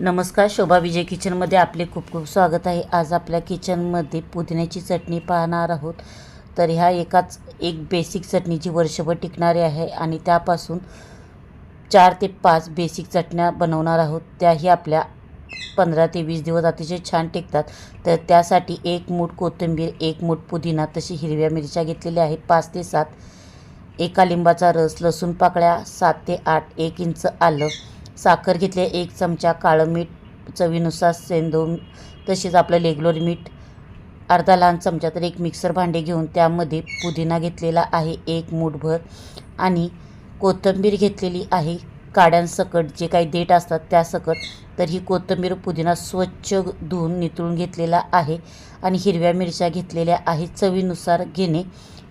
नमस्कार शोभा विजय किचनमध्ये आपले खूप खूप स्वागत आहे. आज आपल्या किचनमध्ये पुदिन्याची चटणी पाहणार आहोत. तर ह्या एकाच एक बेसिक चटणी जी वर्षभर टिकणारी आहे आणि त्यापासून चार ते पाच बेसिक चटण्या बनवणार आहोत. त्याही आपल्या पंधरा ते वीस दिवस अतिशय छान टिकतात. तर त्यासाठी एक मूठ कोथिंबीर एक मूठ पुदिना तशी हिरव्या मिरच्या घेतलेल्या आहेत. पाच ते सात एका लिंबाचा रस लसूण पाकळ्या सात ते आठ एक इंच आलं साखर घेतली आहे. एक चमचा काळं मीठ चवीनुसार सेंदो तसेच आपलं लेगलोर मीठ अर्धा लहान चमचा तर एक मिक्सर भांडे घेऊन त्यामध्ये पुदिना घेतलेला आहे एक मूठभर. आणि कोथिंबीर घेतलेली आहे काड्यांसकट जे काही देठ असतात त्यासकट तर ही कोथिंबीर पुदिना स्वच्छ धुवून नितळून घेतलेला आहे आणि हिरव्या मिरच्या घेतलेल्या आहेत. चवीनुसार घेणे.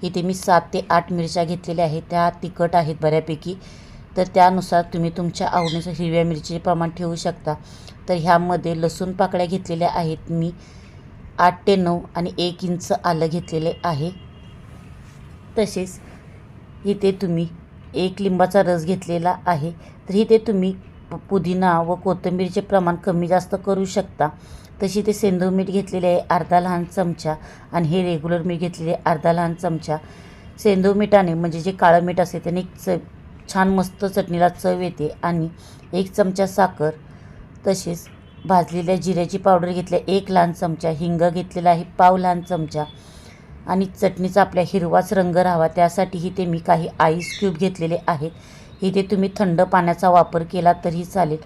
इथे मी सात ते आठ मिरच्या घेतलेल्या आहेत. त्या तिखट आहेत बऱ्यापैकी. तर त्यानुसार तुम्ही तुमच्या आवडीनुसार हिरव्या मिरचीचे प्रमाण ठेवू शकता. तर ह्यामध्ये लसूण पाकळ्या घेतलेल्या आहेत. मी आठ ते नऊ आणि एक इंच आलं घेतलेले आहे. तसेच इथे तुम्ही एक लिंबाचा रस घेतलेला आहे. तर इथे तुम्ही पुदिना व कोथिंबीरचे प्रमाण कमी जास्त करू शकता. तशी ते सेंदू मीठ घेतलेले आहे अर्धा लहान चमचा. आणि हे रेग्युलर मीठ घेतलेले आहे अर्धा लहान चमचा. सेंदू मिठाने म्हणजे जे काळं मीठ असते त्याने एक च छान मस्त चटणीला चव येते आणि एक चमचा साखर तसेच भाजलेल्या जिऱ्याची पावडर घेतल्या एक लहान चमचा हिंग घेतलेला आहे पाव लहान चमचा आणि चटणीचा आपल्या हिरवाच रंग राहावा त्यासाठीही ते मी काही आईस क्यूब घेतलेले आहेत. इथे तुम्ही थंड पाण्याचा वापर केला तरी चालेल.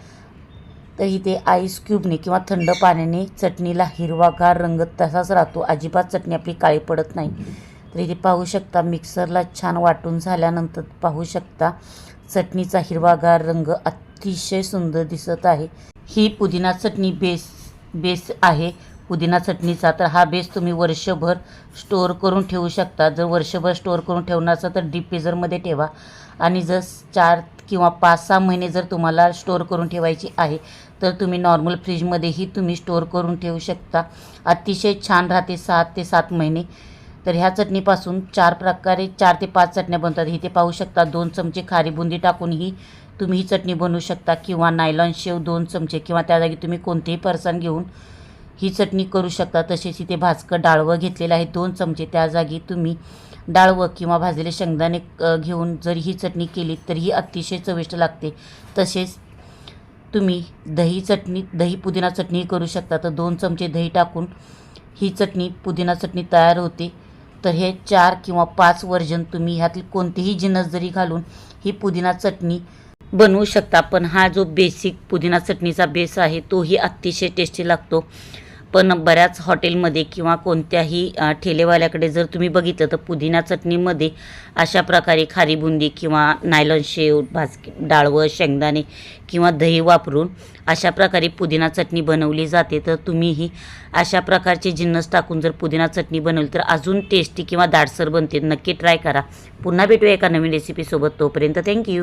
तर इथे आईस क्यूबने किंवा थंड पाण्याने चटणीला हिरवागार रंग तसाच राहतो. अजिबात चटणी आपली काळी पडत नाही. तर इथे पाहू शकता. मिक्सरला छान वाटून झाल्यानंतर पाहू शकता. चटणीचा हिरवागार रंग अतिशय सुंदर दिसत आहे. ही पुदिना चटणी बेस बेस आहे. पुदिना चटणीचा तर हा बेस तुम्ही वर्षभर स्टोअर करून ठेवू शकता. जर वर्षभर स्टोअर करून ठेवणार तर डीप फ्रीझरमध्ये ठेवा. आणि जर चार किंवा पाच सहा महिने जर तुम्हाला स्टोअर करून ठेवायची आहे तर तुम्ही नॉर्मल फ्रीजमध्येही तुम्ही स्टोअर करून ठेवू शकता. अतिशय छान राहते सात ते सात महिने. तर ह्या चटणीपासून चार प्रकारे चार ते पाच चटण्या बनतात. इथे पाहू शकता दोन चमचे खारी बुंदी टाकूनही तुम्ही ही चटणी बनवू शकता. किंवा नायलॉन शेव दोन चमचे किंवा त्या जागी तुम्ही कोणतेही फरसाण घेऊन ही चटणी करू शकता. तसेच इथे भाजकं डाळवं घेतलेलं आहे दोन चमचे. त्या जागी तुम्ही डाळवं किंवा भाजलेले शेंगदाणे घेऊन जर ही चटणी केली तर ही अतिशय चविष्ट लागते. तसेच तुम्ही दही चटणी दही पुदिना चटणी करू शकता. तर दोन चमचे दही टाकून ही चटणी पुदिना चटणी तयार होते. तर हे चार किंवा पाच वर्जन तुम्ही ह्यातली कोणतीही जिनस जरी घालून ही पुदिना चटणी बनवू शकता. पण हा जो बेसिक पुदिना चटणीचा बेस आहे तोही अतिशय टेस्टी लागतो. पण बऱ्याच हॉटेलमध्ये किंवा कोणत्याही ठेलेवाल्याकडे जर तुम्ही बघितलं तर पुदिना चटणीमध्ये अशा प्रकारे खारी बुंदी किंवा नायलॉन शेव भाजकी डाळवं शेंगदाणे किंवा दही वापरून अशा प्रकारे पुदिना चटणी बनवली जाते. तर तुम्हीही अशा प्रकारचे जिन्नस टाकून जर पुदिना चटणी बनवली तर अजून टेस्टी किंवा दाटसर बनते. नक्की ट्राय करा. पुन्हा भेटूया एका नवीन रेसिपीसोबत तोपर्यंत थँक्यू